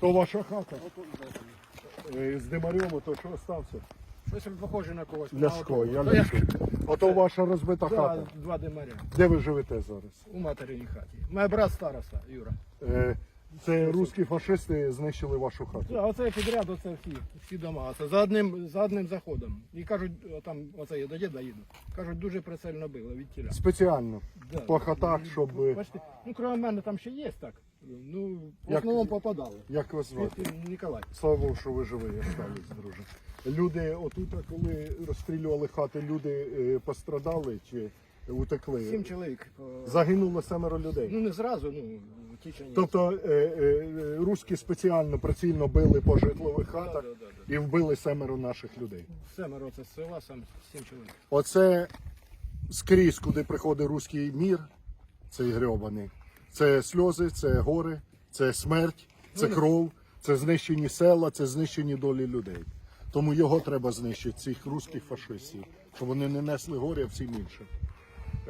То ваша хата. Е, З Димарем, то що стався? Щось похоже на когось. Ляшко, я То я Ляшко. Ото ваша розбита Да, хата. два димаря. Де ви живете зараз? У материній хаті. Моя брат староста, Юра. Е, Це русські фашисти знищили вашу хату. Да, оце підряд, оце всі, всі дома. Це за одним, за одним заходом. І кажуть, там оце я до діда їду. Кажуть, дуже прицельно било від тіля. Спеціально. Да. По хатах, щоб. Бачите, ну крім мене там ще є так. Ну, в Як- основному попадали. Як вас звати? Світ Ніколай. Слава Богу, що ви живі остались, друже. Люди, отут, коли розстрілювали хати, люди е, пострадали чи утекли? Сім чоловік. Загинуло семеро людей. Ну не зразу, ну, в тічені. Тобто е, е, руські спеціально прицільно били по житлових хатах да, да, да. і вбили семеро наших людей. Семеро це з села, сам сім чоловік. Оце скрізь, куди приходить руський мір, цей грьобаний. Це сльози, це гори, це смерть, це кров, це знищені села, це знищені долі людей. Тому його треба знищити, цих руських фашистів, щоб вони не несли горя всім іншим.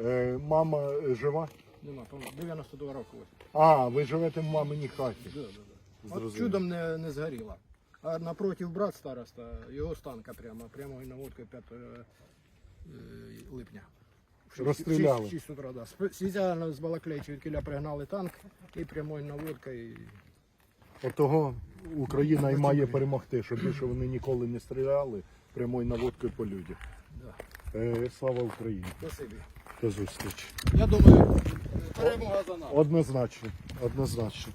Е, мама е, жива? Нема, 92 роки. ось. А, ви живете в маминій хаті. Да, да, да. От Зрозумів. чудом не, не згоріла. А напротив брат староста, його станка прямо, прямо і наводкою 5 е, липня. В шість- Розстріляли. в шість- в шість утра, да. Спе- Спеціально з Балаклейчі від кіля пригнали танк і прямою наводкою. От того Україна і має перемогти, щоб більше вони ніколи не стріляли прямою наводкою по людях. Да. Е, слава Україні! Спасибі. До зустрічі! Я думаю, перемога за нами. Однозначно, однозначно.